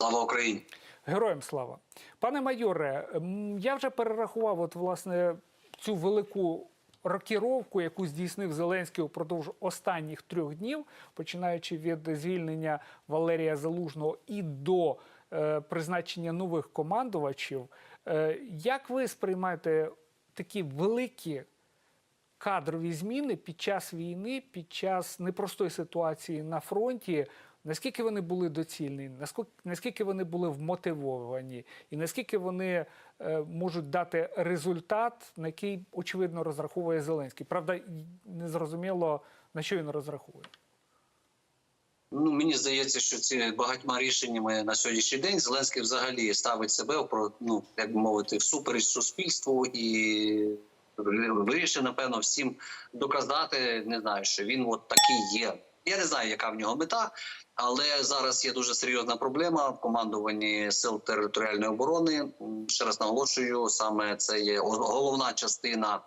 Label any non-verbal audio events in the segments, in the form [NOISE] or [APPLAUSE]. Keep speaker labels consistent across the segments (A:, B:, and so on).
A: Слава Україні!
B: Героям слава. Пане майоре, я вже перерахував от, власне, цю велику рокіровку, яку здійснив Зеленський упродовж останніх трьох днів, починаючи від звільнення Валерія Залужного і до е, призначення нових командувачів. Е, як ви сприймаєте такі великі кадрові зміни під час війни, під час непростої ситуації на фронті, наскільки вони були доцільні, наскільки, наскільки вони були вмотивовані, і наскільки вони е, можуть дати результат, на який очевидно розраховує Зеленський. Правда, й- не зрозуміло на що він розраховує.
A: Ну мені здається, що ці багатьма рішеннями на сьогоднішній день Зеленський взагалі ставить себе в про ну як би мовити всупереч суспільству і вирішив, напевно, всім доказати, не знаю, що він от такий є. Я не знаю, яка в нього мета, але зараз є дуже серйозна проблема в командуванні сил територіальної оборони. Ще раз наголошую, саме це є головна частина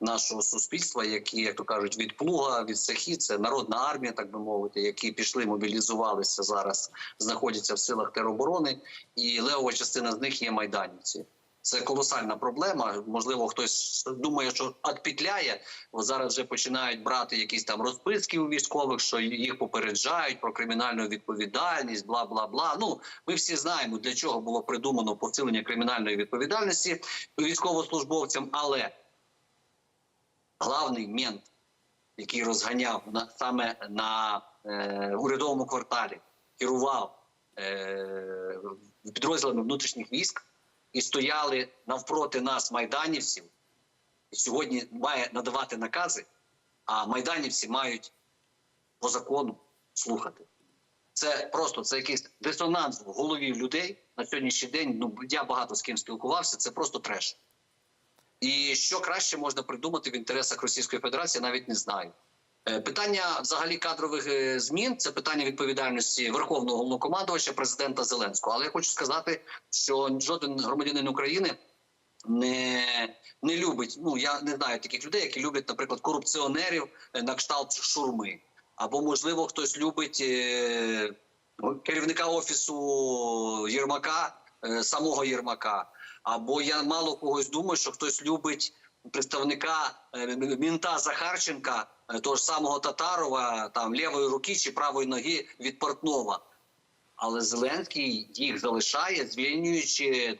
A: нашого суспільства, які, як то кажуть, від плуга, від цехі, це народна армія, так би мовити, які пішли, мобілізувалися зараз, знаходяться в силах тероборони, і левова частина з них є майданівці. Це колосальна проблема. Можливо, хтось думає, що. Бо зараз вже починають брати якісь там розписки у військових, що їх попереджають про кримінальну відповідальність, бла бла бла. Ну ми всі знаємо, для чого було придумано посилення кримінальної відповідальності військовослужбовцям, але главний мент, який розганяв на саме на е, урядовому кварталі, керував е, підрозділами внутрішніх військ і стояли навпроти нас майданівців, і сьогодні має надавати накази, а майданівці мають по закону слухати. Це просто це якийсь дисонанс в голові людей на сьогоднішній день. Ну я багато з ким спілкувався. Це просто треш. І що краще можна придумати в інтересах Російської Федерації, навіть не знаю. Е, Питання взагалі кадрових е, змін це питання відповідальності Верховного головнокомандувача президента Зеленського. Але я хочу сказати, що жоден громадянин України не, не любить. Ну я не знаю таких людей, які люблять, наприклад, корупціонерів е, на кшталт шурми. Або, можливо, хтось любить е, керівника офісу Єрмака, е, самого Єрмака. Або я мало когось думаю, що хтось любить представника е, мінта Захарченка, того ж самого Татарова, там лівої руки чи правої ноги від Портнова. Але Зеленський їх залишає, звільнюючи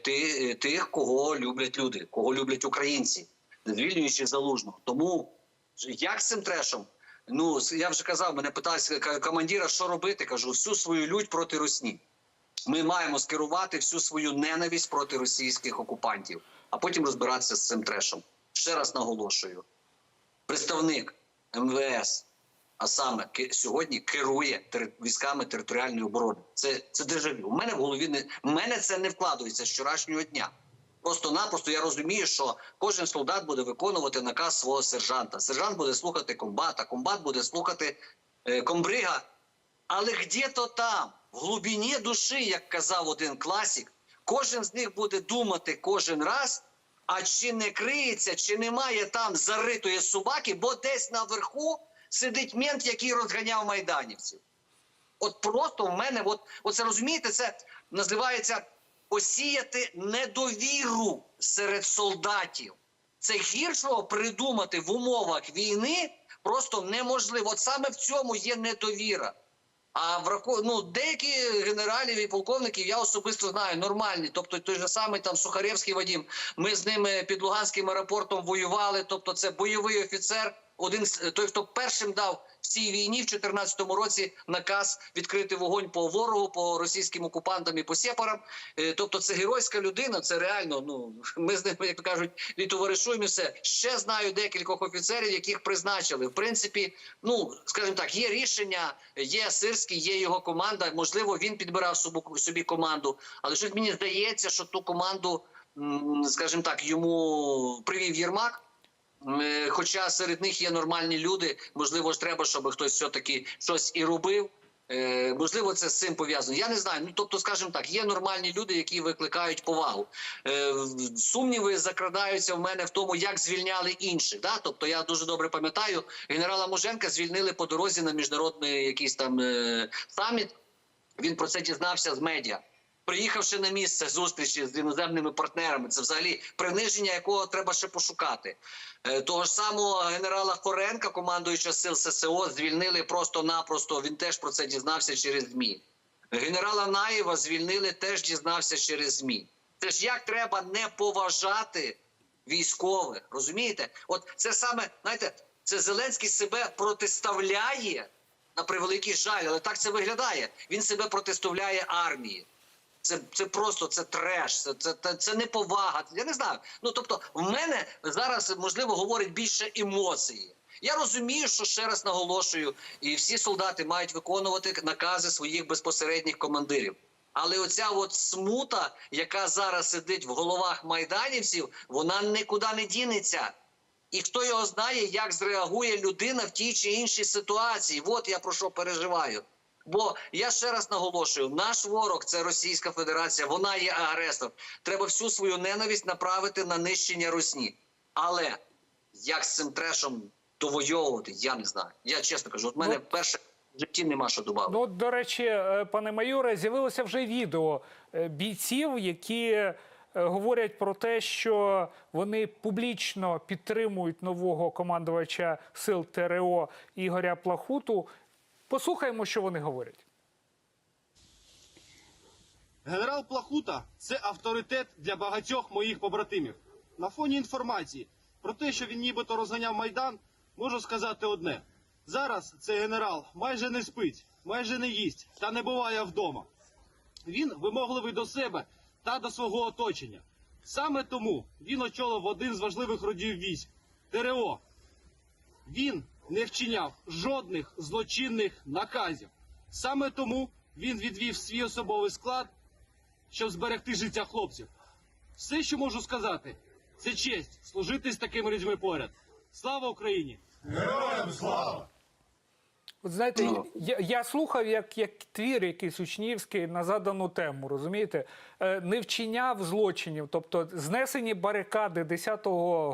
A: тих, кого люблять люди, кого люблять українці, звільнюючи залужного. Тому як з цим трешом? Ну я вже казав, мене питалися к- командира, що робити. Кажу, всю свою лють проти Росні. Ми маємо скерувати всю свою ненависть проти російських окупантів, а потім розбиратися з цим трешом. Ще раз наголошую: представник МВС, а саме сьогодні керує військами територіальної оборони. Це це дежавю. У мене в голові не в мене це не вкладається з вчорашнього дня. Просто-напросто я розумію, що кожен солдат буде виконувати наказ свого сержанта. Сержант буде слухати комбата, комбат буде слухати е, комбрига. Але где-то там, в глибині душі, як казав один класик, кожен з них буде думати кожен раз, а чи не криється, чи немає там заритої собаки, бо десь наверху сидить мент, який розганяв майданівців. От просто в мене, от, оце розумієте, це називається посіяти недовіру серед солдатів. Це гіршого придумати в умовах війни просто неможливо. От саме в цьому є недовіра. А врако... ну, деякі генералів і полковників я особисто знаю нормальні. Тобто той же самий там Сухаревський Вадім. Ми з ними під Луганським аеропортом воювали. Тобто, це бойовий офіцер. Один з той, хто першим дав в цій війні в 2014 році наказ відкрити вогонь по ворогу, по російським окупантам і по сепарам. Е, Тобто, це геройська людина. Це реально. Ну ми з ними, як то кажуть, відтоваришуємо все. Ще знаю декількох офіцерів, яких призначили. В принципі, ну скажімо так, є рішення, є Сирський, є його команда. Можливо, він підбирав собі, команду, але щось мені здається, що ту команду, скажімо так, йому привів Єрмак. Е, Хоча серед них є нормальні люди, можливо ж треба, щоб хтось все-таки щось і робив. Е, можливо, це з цим пов'язано. Я не знаю. Ну тобто, скажімо так, є нормальні люди, які викликають повагу. Е, сумніви закрадаються в мене в тому, як звільняли інших. Да? Тобто, я дуже добре пам'ятаю, генерала Муженка звільнили по дорозі на міжнародний якийсь там саміт. Він про це дізнався з медіа. Приїхавши на місце зустрічі з іноземними партнерами, це взагалі приниження, якого треба ще пошукати. Е, Того ж самого генерала Хоренка, командуюча сил ССО, звільнили просто-напросто. Він теж про це дізнався через ЗМІ. Генерала Наєва звільнили, теж дізнався через ЗМІ. Це ж як треба не поважати військових, розумієте? От це саме, знаєте, це Зеленський себе протиставляє на превеликий жаль, але так це виглядає. Він себе протиставляє армії. Це, це просто це треш, це, це, це, це неповага. Я не знаю. Ну тобто, в мене зараз можливо говорить більше емоції. Я розумію, що ще раз наголошую, і всі солдати мають виконувати накази своїх безпосередніх командирів. Але оця от смута, яка зараз сидить в головах майданівців, вона нікуди не дінеться. І хто його знає, як зреагує людина в тій чи іншій ситуації. От я про що переживаю. Бо я ще раз наголошую: наш ворог це Російська Федерація, вона є агресор. Треба всю свою ненависть направити на нищення Русні. Але як з цим трешом довойовувати, я не знаю. Я чесно кажу, от мене
B: Ну,
A: перше в житті нема що додати.
B: Ну, до речі, е, пане майоре, з'явилося вже відео е, бійців, які е, говорять про те, що вони публічно підтримують нового командувача сил ТРО Ігоря Плахуту. Послухаємо, що вони говорять.
C: Генерал Плахута це авторитет для багатьох моїх побратимів. На фоні інформації про те, що він нібито розганяв майдан, можу сказати одне: зараз цей генерал майже не спить, майже не їсть та не буває вдома. Він вимогливий до себе та до свого оточення. Саме тому він очолив один з важливих родів військ ТРО. Він не вчиняв жодних злочинних наказів. Саме тому він відвів свій особовий склад, щоб зберегти життя хлопців. Все, що можу сказати, це честь служити з такими людьми поряд. Слава Україні! Героям слава!
B: От знаєте,
A: Ну.
B: я, я слухав як, як твір якийсь учнівський на задану тему, розумієте? Е, Не вчиняв злочинів, тобто знесені барикади 10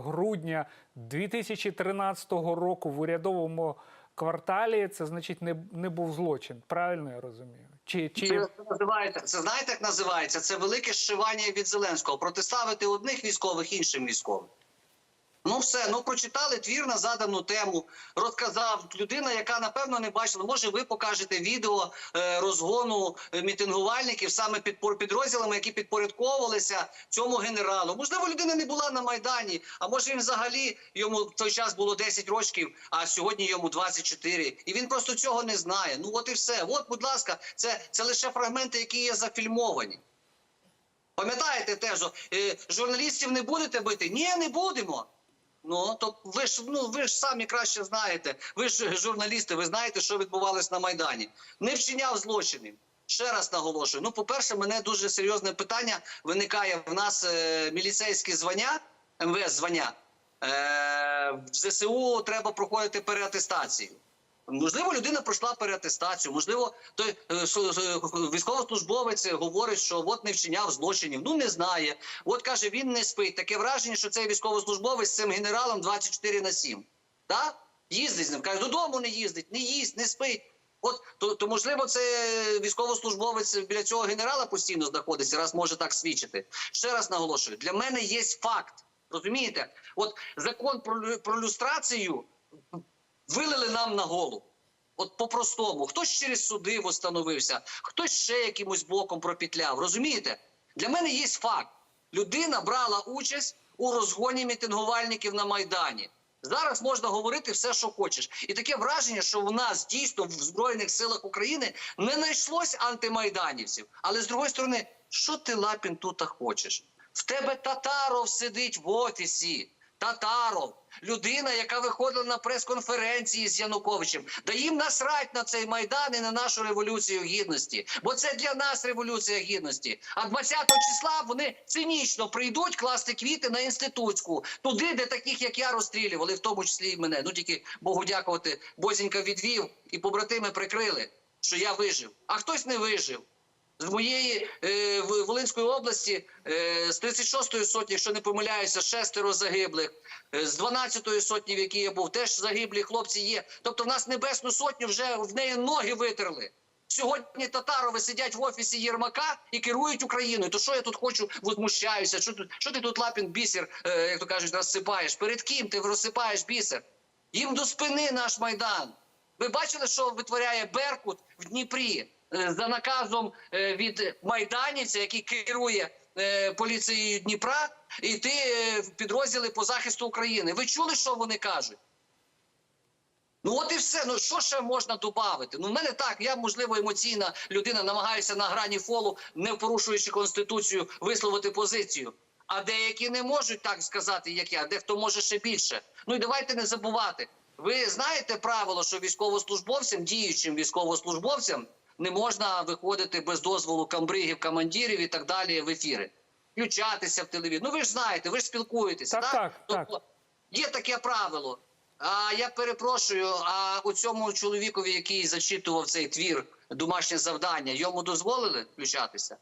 B: грудня 2013 року в урядовому кварталі, це значить не, не був злочин. Правильно я розумію? Чи, чи...
A: Це називається. Це знаєте, як називається? Це велике зшивання від Зеленського. Протиставити одних військових іншим військовим. Ну все, ну прочитали твір на задану тему, розказав людина, яка напевно не бачила. Може, ви покажете відео е, розгону е, мітингувальників саме під підрозділами, які підпорядковувалися цьому генералу. Можливо, людина не була на майдані, а може він взагалі йому в той час було 10 років, а сьогодні йому 24. І він просто цього не знає. Ну от і все. От, будь ласка, це, це лише фрагменти, які є зафільмовані. Пам'ятаєте теж, е, журналістів не будете бити? Ні, не будемо. Ну то ви ж ну ви ж самі краще знаєте. Ви ж журналісти, ви знаєте, що відбувалось на майдані. Не вчиняв злочинів. Ще раз наголошую. Ну, по-перше, мене дуже серйозне питання виникає в нас е, міліцейське звання, МВС звання. Е, в ЗСУ треба проходити переатестацію. Можливо, людина пройшла переатестацію. Можливо, той е, су- військовослужбовець говорить, що от не вчиняв злочинів. Ну не знає. От каже, він не спить. Таке враження, що цей військовослужбовець з цим генералом 24 на 7. Так? Їздить з ним. Каже, додому не їздить, не їсть, не спить. От то, то можливо, це військовослужбовець біля цього генерала постійно знаходиться, раз може так свідчити. Ще раз наголошую: для мене є факт. Розумієте? От закон про, про люстрацію вилили нам на голову. От по-простому, хтось через суди встановився, хтось ще якимось боком пропітляв. Розумієте? Для мене є факт. Людина брала участь у розгоні мітингувальників на Майдані. Зараз можна говорити все, що хочеш. І таке враження, що в нас дійсно в Збройних силах України не знайшлось антимайданівців. Але з другої сторони, що ти Лапін тут хочеш? В тебе Татаров сидить в офісі. Татаров, людина, яка виходила на прес-конференції з Януковичем, да їм насрать на цей майдан і на нашу революцію гідності, бо це для нас революція гідності. А 20 числа вони цинічно прийдуть класти квіти на інститутську, туди, де таких, як я, розстрілювали, в тому числі і мене. Ну тільки Богу дякувати, Бозінька відвів і побратими прикрили, що я вижив, а хтось не вижив. З моєї е, Волинської області е, з 36-ї сотні, якщо не помиляюся, шестеро загиблих. Е, з 12-ї сотні, в якій я був, теж загиблі хлопці є. Тобто, в нас небесну сотню вже в неї ноги витерли. Сьогодні татарови сидять в офісі Єрмака і керують Україною. То що я тут хочу, возмущаюся? Що, тут, що ти тут лапін бісер, е, як то кажуть, розсипаєш? Перед ким ти розсипаєш бісер? Їм до спини наш майдан. Ви бачили, що витворяє Беркут в Дніпрі за наказом е, від майданівця, який керує е, поліцією Дніпра, іти е, в підрозділи по захисту України. Ви чули, що вони кажуть? Ну от і все. Ну що ще можна додати? Ну, в мене так, я можливо емоційна людина, намагаюся на грані фолу, не порушуючи конституцію, висловити позицію. А деякі не можуть так сказати, як я, дехто може ще більше. Ну і давайте не забувати. Ви знаєте правило, що військовослужбовцям, діючим військовослужбовцям, не можна виходити без дозволу камбригів, командирів і так далі в ефіри. Включатися в телевізор. Ну ви ж знаєте, ви ж спілкуєтеся.
B: Так, так, так.
A: Тобто є таке правило. А я перепрошую, а у цьому чоловікові, який зачитував цей твір домашнє завдання, йому дозволили включатися?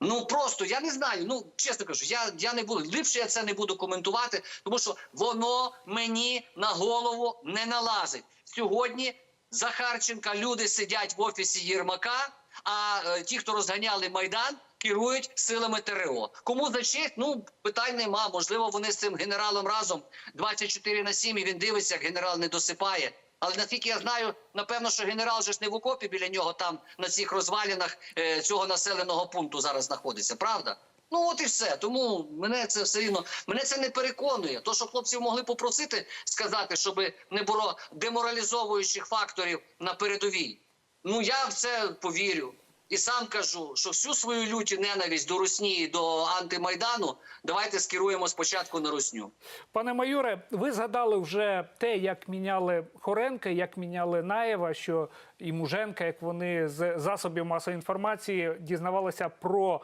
A: Ну просто я не знаю. Ну чесно кажу, я, я не буду ліпше я це не буду коментувати, тому що воно мені на голову не налазить. Сьогодні Захарченка люди сидять в офісі Єрмака, а е, ті, хто розганяли майдан, керують силами ТРО. Кому за честь? Ну питань нема. Можливо, вони з цим генералом разом 24 на 7 і він дивиться, генерал не досипає. Але наскільки я знаю, напевно, що генерал же ж не в окопі біля нього там на цих розвалінах е, цього населеного пункту зараз знаходиться, правда? Ну от і все. Тому мене це все рівно мене це не переконує. То, що хлопців могли попросити сказати, щоб не було деморалізовуючих факторів на передовій. Ну я в це повірю. І сам кажу, що всю свою лють і ненависть до Русні до антимайдану давайте скеруємо спочатку на Русню.
B: Пане майоре, ви згадали вже те, як міняли Хоренка, як міняли Наєва, що і Муженка, як вони з засобів масової інформації дізнавалися про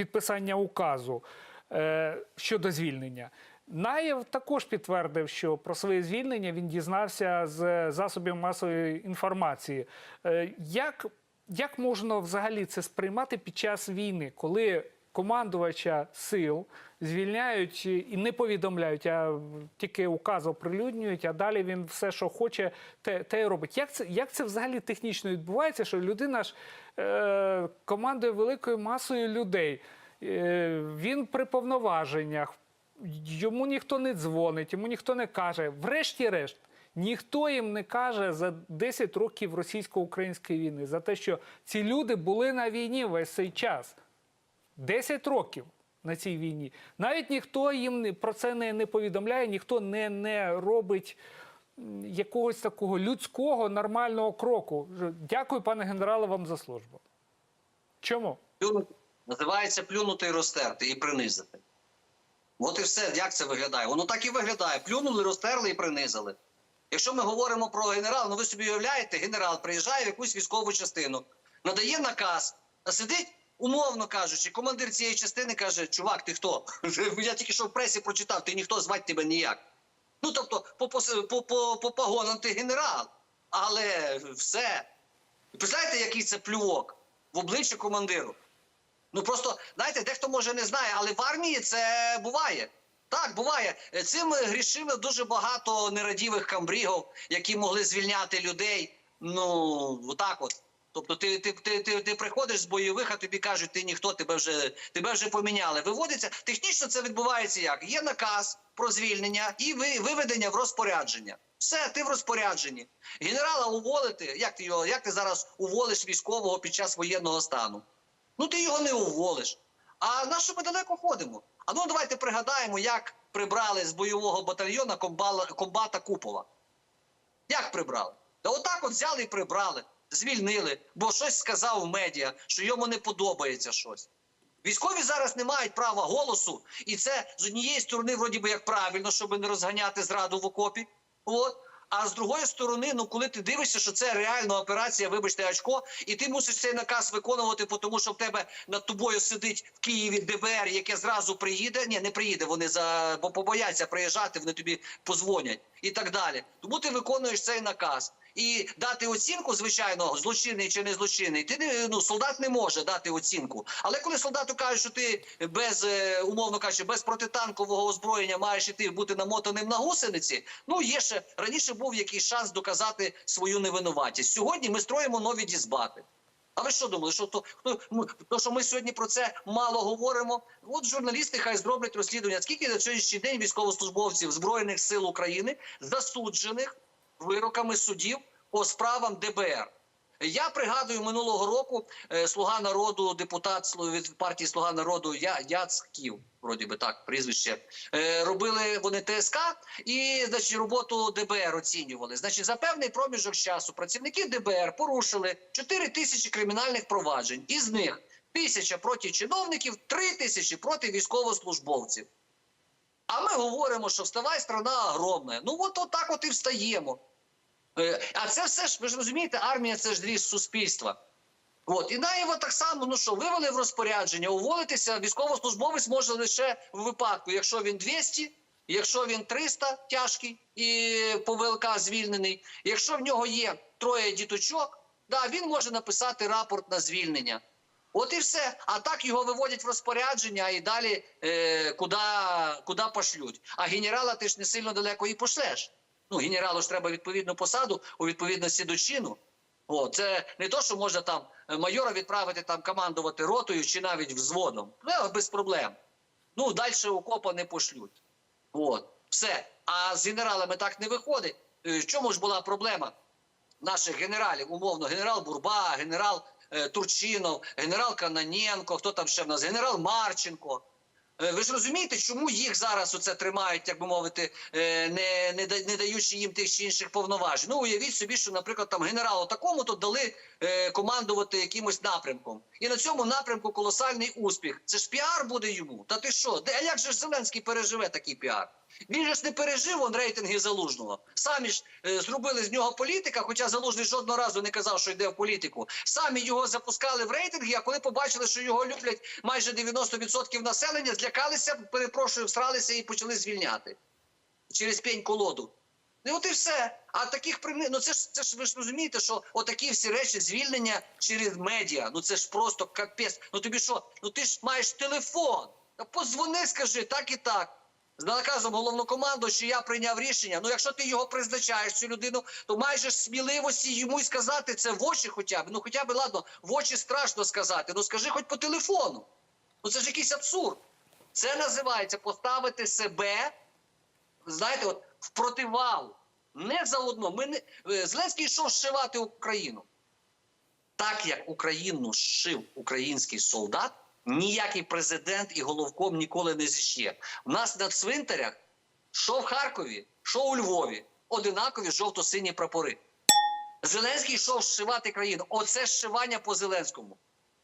B: підписання указу е, щодо звільнення. Наєв також підтвердив, що про своє звільнення він дізнався з засобів масової інформації. Е, як, як можна взагалі це сприймати під час війни, коли командувача сил звільняють і не повідомляють, а тільки указ оприлюднюють, а далі він все, що хоче, те, те й робить. Як це, як це взагалі технічно відбувається, що людина ж е, командує великою масою людей? Е, він при повноваженнях, йому ніхто не дзвонить, йому ніхто не каже. Врешті-решт, ніхто їм не каже за 10 років російсько-української війни за те, що ці люди були на війні весь цей час. 10 років на цій війні. Навіть ніхто їм про це не, не повідомляє, ніхто не, не робить якогось такого людського нормального кроку. Дякую, пане генерале, вам за службу. Чому?
A: Називається плюнути і розтерти і принизити. От і все, як це виглядає. Воно так і виглядає. Плюнули, розтерли і принизили. Якщо ми говоримо про генерал, ну ви собі уявляєте, генерал приїжджає в якусь військову частину, надає наказ, а сидить, умовно кажучи, командир цієї частини каже: Чувак, ти хто? [LAUGHS] Я тільки що в пресі прочитав, ти ніхто звати тебе ніяк. Ну тобто, по, по, по, по погонам ти генерал, але все. Представляєте, який це плювок в обличчя командиру? Ну просто знаєте, дехто може не знає, але в армії це буває. Так, буває. Цим грішили дуже багато нерадівих камбрігів, які могли звільняти людей. Ну, отак от. Тобто ти, ти, ти, ти, ти приходиш з бойових, а тобі кажуть, ти ніхто, тебе вже, тебе вже поміняли. Виводиться. Технічно це відбувається як? Є наказ про звільнення і ви, виведення в розпорядження. Все, ти в розпорядженні. Генерала уволити, як ти його, як ти зараз уволиш військового під час воєнного стану? Ну ти його не уволиш. А на що ми далеко ходимо? А ну давайте пригадаємо, як прибрали з бойового батальйона комбата Купова. Як прибрали? Та отак от взяли і прибрали, звільнили, бо щось сказав в медіа, що йому не подобається щось. Військові зараз не мають права голосу, і це з однієї сторони, вроді би як правильно, щоб не розганяти зраду в окопі. От. А з другої сторони, ну коли ти дивишся, що це реальна операція, вибачте, очко, і ти мусиш цей наказ виконувати, тому що в тебе над тобою сидить в Києві ДБР, яке зразу приїде. Ні, не приїде. Вони за бо побояться приїжджати, вони тобі позвонять і так далі. Тому ти виконуєш цей наказ. І дати оцінку, звичайно, злочинний чи не злочинний, ти ну солдат не може дати оцінку. Але коли солдату кажуть, що ти без е, умовно кажучи, без протитанкового озброєння маєш іти бути намотаним на гусениці, ну є ще раніше був якийсь шанс доказати свою невинуватість. Сьогодні ми строїмо нові дізбати. А ви що думали, що то, то, ну, то, що ми сьогодні про це мало говоримо? От журналісти хай зроблять розслідування. Скільки на сьогоднішній день військовослужбовців Збройних сил України засуджених вироками судів по справам ДБР? Я пригадую минулого року е, слуга народу, депутат від партії Слуга народу Я, Яцків, вроді би так, прізвище. Е, робили вони ТСК і значить, роботу ДБР оцінювали. Значить, за певний проміжок часу працівники ДБР порушили 4 тисячі кримінальних проваджень. Із них тисяча проти чиновників, 3 тисячі проти військовослужбовців. А ми говоримо, що вставай, страна огромна. Ну от, от так от і встаємо. Е, А це все ж, ви ж розумієте, армія це ж дріз суспільства. От, і Наєва так само, ну що, вивели в розпорядження, уволитися військовослужбовець може лише в випадку, якщо він 200, якщо він 300 тяжкий і по ВЛК звільнений, якщо в нього є троє діточок, да, він може написати рапорт на звільнення. От і все. А так його виводять в розпорядження і далі е, куди, куди пошлють. А генерала ти ж не сильно далеко і пошлеш. Ну, генералу ж треба відповідну посаду у відповідності до чину. О, це не то, що можна там е, майора відправити там командувати ротою чи навіть взводом. Ну, без проблем. Ну, далі окопа не пошлють. От, все. А з генералами так не виходить. Е, В чому ж була проблема наших генералів? Умовно, генерал Бурба, генерал е, Турчинов, генерал Каноненко, хто там ще в нас, генерал Марченко. Е, Ви ж розумієте, чому їх зараз оце тримають, як би мовити, е, не, не, не даючи їм тих чи інших повноважень? Ну, уявіть собі, що, наприклад, там генералу такому то дали е, командувати якимось напрямком. І на цьому напрямку колосальний успіх. Це ж піар буде йому. Та ти що? Де, як же Зеленський переживе такий піар? Він же ж не пережив он рейтинги залужного. Самі ж е, зробили з нього політика, хоча залужний жодного разу не казав, що йде в політику. Самі його запускали в рейтинги, а коли побачили, що його люблять майже 90% населення, злякалися, перепрошую, всралися і почали звільняти через пень колоду. Ну от і все. А таких примір, ну це ж це ж ви ж розумієте, що отакі всі речі звільнення через медіа. Ну це ж просто капець. Ну тобі що? Ну ти ж маєш телефон. Позвони, скажи так і так. З наказом головнокомандуючого я прийняв рішення. Ну, якщо ти його призначаєш, цю людину, то майже сміливості йому й сказати це в очі хоча б. Ну хоча б ладно, в очі страшно сказати. Ну скажи хоч по телефону. Ну це ж якийсь абсурд. Це називається поставити себе, знаєте, от в противагу. Не заодно. Ми не е, Зеленський йшов зшивати Україну. Так як Україну зшив український солдат, ніякий президент і головком ніколи не зіще. У нас на цвинтарях, що в Харкові, що у Львові, одинакові жовто-сині прапори. Зеленський йшов зшивати країну. Оце зшивання по Зеленському.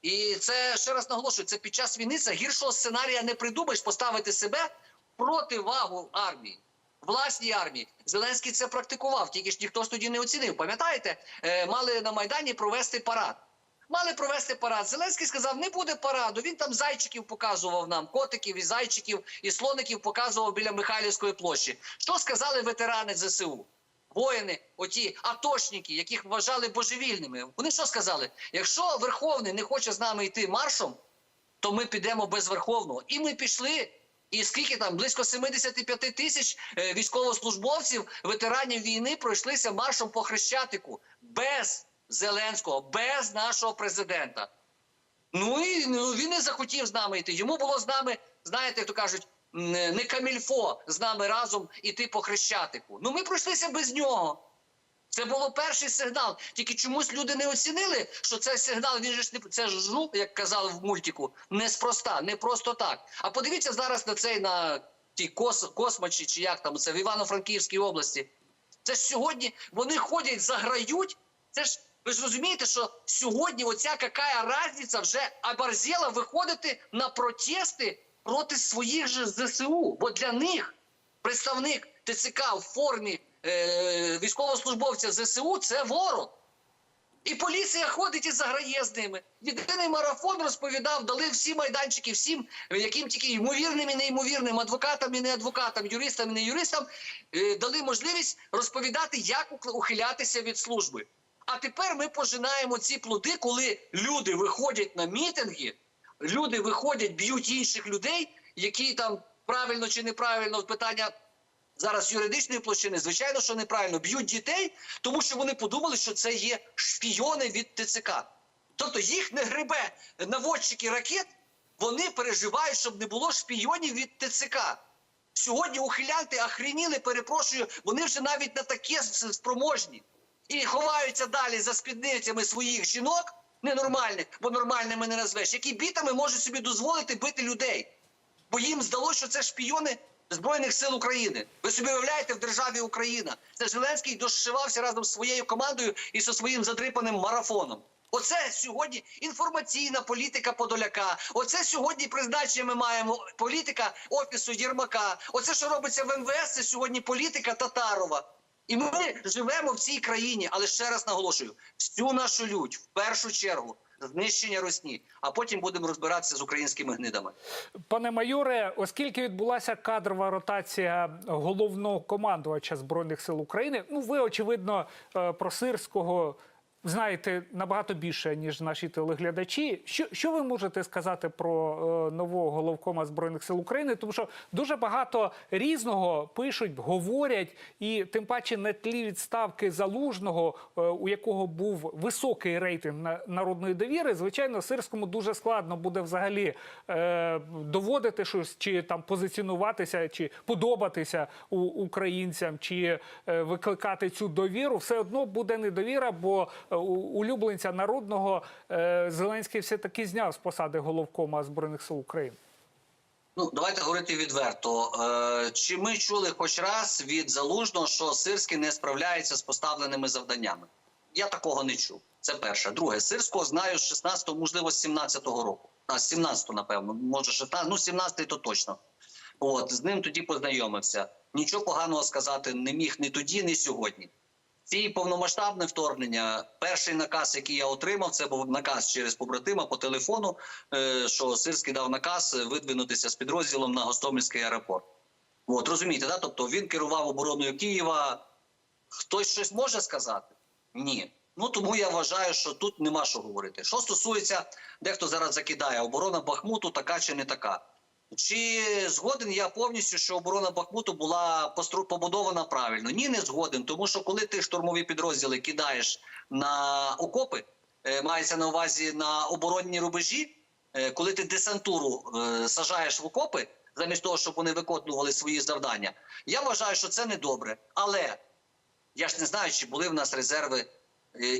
A: І це ще раз наголошую: це під час війни це гіршого сценарія не придумаєш поставити себе в противагу армії. Власній армії Зеленський це практикував, тільки ж ніхто тоді не оцінив. Пам'ятаєте, е, мали на майдані провести парад. Мали провести парад. Зеленський сказав, не буде параду. Він там зайчиків показував нам, котиків і зайчиків, і слоників показував біля Михайлівської площі. Що сказали ветерани ЗСУ? Воїни, оті атошники, яких вважали божевільними. Вони що сказали? Якщо Верховний не хоче з нами йти маршом, то ми підемо без Верховного. І ми пішли. І скільки там близько 75 тисяч е, військовослужбовців, ветеранів війни пройшлися маршом по Хрещатику без Зеленського, без нашого президента. Ну і ну, він не захотів з нами йти. Йому було з нами, знаєте, як то кажуть, не камільфо з нами разом іти по Хрещатику. Ну ми пройшлися без нього. Це було перший сигнал. Тільки чомусь люди не оцінили, що цей сигнал він же ж не це ж жук, як казали в мультику, неспроста, не просто так. А подивіться зараз на цей на тій кос, космочі, чи як там це в Івано-Франківській області. Це ж сьогодні вони ходять, заграють. Це ж ви ж розумієте, що сьогодні оця какая різниця вже оборзела виходити на протести проти своїх же ЗСУ. Бо для них представник ТЦК в формі е, військовослужбовця ЗСУ це ворог. І поліція ходить і заграє з ними. Єдиний марафон розповідав, дали всі майданчики, всім, яким тільки ймовірним і неймовірним, адвокатам і не адвокатам, юристам і не юристам, е, дали можливість розповідати, як ухилятися від служби. А тепер ми пожинаємо ці плоди, коли люди виходять на мітинги, люди виходять, б'ють інших людей, які там правильно чи неправильно питання зараз юридичної площини, звичайно, що неправильно б'ють дітей, тому що вони подумали, що це є шпійони від ТЦК. Тобто їх не грибе наводчики ракет, вони переживають, щоб не було шпійонів від ТЦК. Сьогодні ухилянти охреніли, перепрошую, вони вже навіть на таке спроможні. І ховаються далі за спідницями своїх жінок, ненормальних, бо нормальними не назвеш, які бітами можуть собі дозволити бити людей бо їм здалося, що це шпійони Збройних сил України. Ви собі уявляєте в державі Україна. Це Зеленський дошивався разом з своєю командою і зі своїм задрипаним марафоном. Оце сьогодні інформаційна політика Подоляка. Оце сьогодні призначення ми маємо політика офісу Єрмака. Оце, що робиться в МВС, це сьогодні політика Татарова. І ми живемо в цій країні, але ще раз наголошую: всю нашу лють в першу чергу знищення росні, а потім будемо розбиратися з українськими гнидами.
B: Пане майоре, оскільки відбулася кадрова ротація головного командувача збройних сил України, ну ви очевидно е, про сирського знаєте набагато більше ніж наші телеглядачі. Що, що ви можете сказати про е, нового головкома збройних сил України? Тому що дуже багато різного пишуть, говорять, і тим паче на тлі відставки залужного, е, у якого був високий рейтинг на народної довіри, звичайно, сирському дуже складно буде взагалі е, доводити щось, чи там позиціонуватися, чи подобатися у, українцям, чи е, викликати цю довіру. Все одно буде недовіра, бо е, улюбленця народного е, Зеленський все таки зняв з посади головкома збройних сил України.
A: Ну, давайте говорити відверто. Е, чи ми чули хоч раз від залужного, що Сирський не справляється з поставленими завданнями? Я такого не чув. Це перше. Друге, Сирського знаю з 16-го, можливо, з 17-го року. А з 17-го, напевно, може 16, ну 17-й то точно. От з ним тоді познайомився. Нічого поганого сказати не міг ні тоді, ні сьогодні. Ці повномасштабне вторгнення. Перший наказ, який я отримав, це був наказ через побратима по телефону. е, Що Сирський дав наказ видвинутися з підрозділом на Гостомельський аеропорт. От розумієте, да? Тобто він керував обороною Києва. Хтось щось може сказати? Ні. Ну тому я вважаю, що тут нема що говорити. Що стосується, дехто зараз закидає оборона Бахмуту, така чи не така. Чи згоден я повністю, що оборона Бахмуту була побудована правильно? Ні, не згоден, тому що коли ти штурмові підрозділи кидаєш на окопи, е, мається на увазі на оборонні рубежі, е, коли ти десантуру е, сажаєш в окопи, замість того, щоб вони виконували свої завдання, я вважаю, що це не добре. Але я ж не знаю, чи були в нас резерви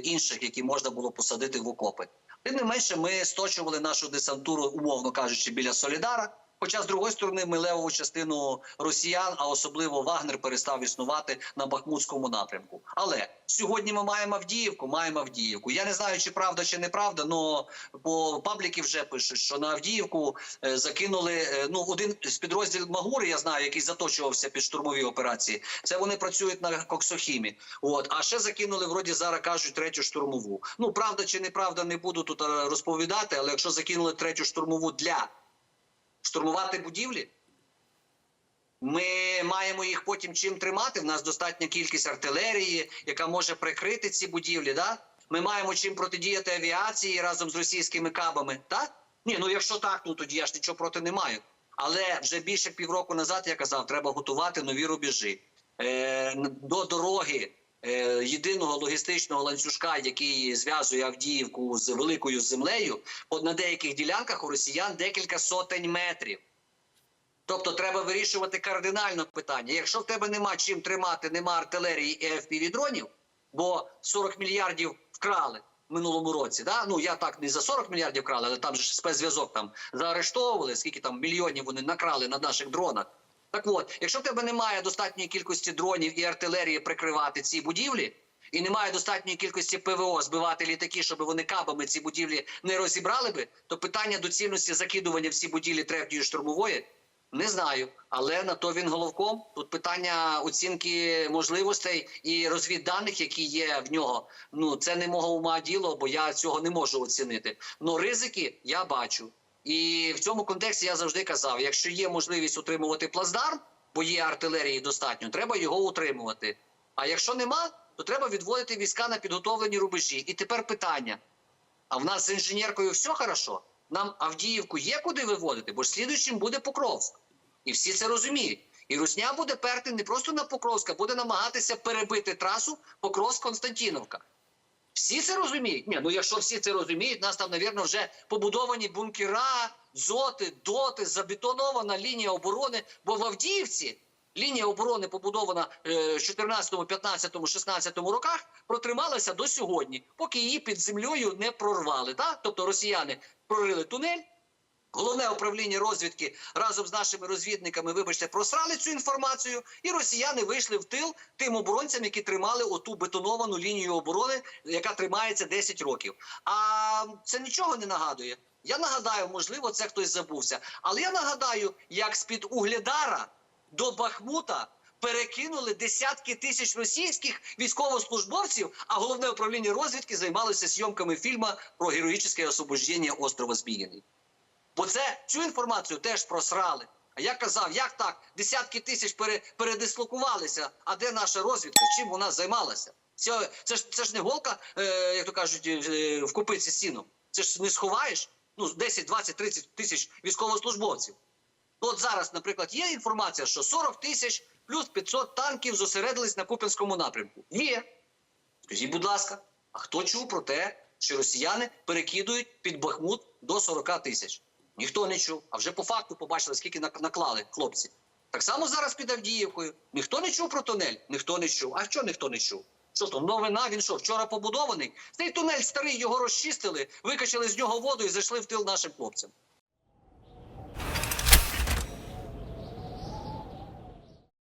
A: інших, які можна було посадити в окопи. Тим не менше, ми сточували нашу десантуру, умовно кажучи, біля Солідара. Хоча з другої сторони ми левову частину росіян, а особливо Вагнер, перестав існувати на Бахмутському напрямку. Але сьогодні ми маємо Авдіївку, маємо Авдіївку. Я не знаю, чи правда, чи неправда, але по пабліки вже пишуть, що на Авдіївку е, закинули е, ну один з підрозділів Магури, я знаю, який заточувався під штурмові операції. Це вони працюють на Коксохімі. От а ще закинули вроді зараз кажуть третю штурмову. Ну правда чи неправда, не буду тут е, розповідати. Але якщо закинули третю штурмову для штурмувати будівлі. Ми маємо їх потім чим тримати. В нас достатня кількість артилерії, яка може прикрити ці будівлі. Да? Ми маємо чим протидіяти авіації разом з російськими кабами. Так? Ні, ну якщо так, ну тоді я ж нічого проти не маю. Але вже більше півроку назад я казав, треба готувати нові рубежі е, до дороги. Е, Єдиного логістичного ланцюжка, який зв'язує Авдіївку з великою землею, от на деяких ділянках у росіян декілька сотень метрів. Тобто треба вирішувати кардинально питання. Якщо в тебе нема чим тримати, нема артилерії і fpv дронів, бо 40 мільярдів вкрали в минулому році. Да? Ну я так не за 40 мільярдів вкрали, але там же спецзв'язок там заарештовували, скільки там мільйонів вони накрали на наших дронах. Так от, якщо в тебе немає достатньої кількості дронів і артилерії прикривати ці будівлі, і немає достатньої кількості ПВО збивати літаки, щоб вони кабами ці будівлі не розібрали би, то питання доцільності закидування в ці будівлі третьої штурмової Не знаю, але на то він головком. Тут питання оцінки можливостей і розвідданих, які є в нього. Ну це не мого ума діло, бо я цього не можу оцінити. Ну ризики я бачу. І в цьому контексті я завжди казав: якщо є можливість утримувати плацдарм, бо є артилерії достатньо, треба його утримувати. А якщо нема, то треба відводити війська на підготовлені рубежі. І тепер питання: а в нас з інженеркою все хорошо? Нам Авдіївку є куди виводити, бо ж слідуючим буде Покровськ. І всі це розуміють. І Русня буде перти не просто на Покровськ, а буде намагатися перебити трасу Покровськ-Константіновка. Всі це розуміють? Ні, ну якщо всі це розуміють, нас там, навірно, вже побудовані бункера, дзоти, доти, забетонована лінія оборони. Бо в Авдіївці лінія оборони побудована е, в 14, 15, 16 роках, протрималася до сьогодні, поки її під землею не прорвали. Так? Тобто росіяни прорили тунель. Головне управління розвідки разом з нашими розвідниками, вибачте, просрали цю інформацію, і росіяни вийшли в тил тим оборонцям, які тримали оту бетоновану лінію оборони, яка тримається 10 років. А це нічого не нагадує. Я нагадаю, можливо, це хтось забувся. Але я нагадаю, як з-під Угледара до Бахмута перекинули десятки тисяч російських військовослужбовців, а головне управління розвідки займалося зйомками фільму про героїчне освобождення острова Збієний. Бо це цю інформацію теж просрали. А я казав, як так? Десятки тисяч пере, передислокувалися. А де наша розвідка? Чим вона займалася? Це, це, ж, це ж не голка, е, як то кажуть, е, в купиці сіном. Це ж не сховаєш ну, 10, 20, 30 тисяч військовослужбовців. От зараз, наприклад, є інформація, що 40 тисяч плюс 500 танків зосередились на Куп'янському напрямку. Є. Скажіть, будь ласка, а хто чув про те, що росіяни перекидують під Бахмут до 40 тисяч? Ніхто не чув. А вже по факту побачили, скільки наклали хлопці. Так само зараз під Авдіївкою. Ніхто не чув про тунель? Ніхто не чув. А що ніхто не чув? Що то новина? Він що, вчора побудований? Цей тунель старий, його розчистили, викачали з нього воду і зайшли в тил нашим хлопцям.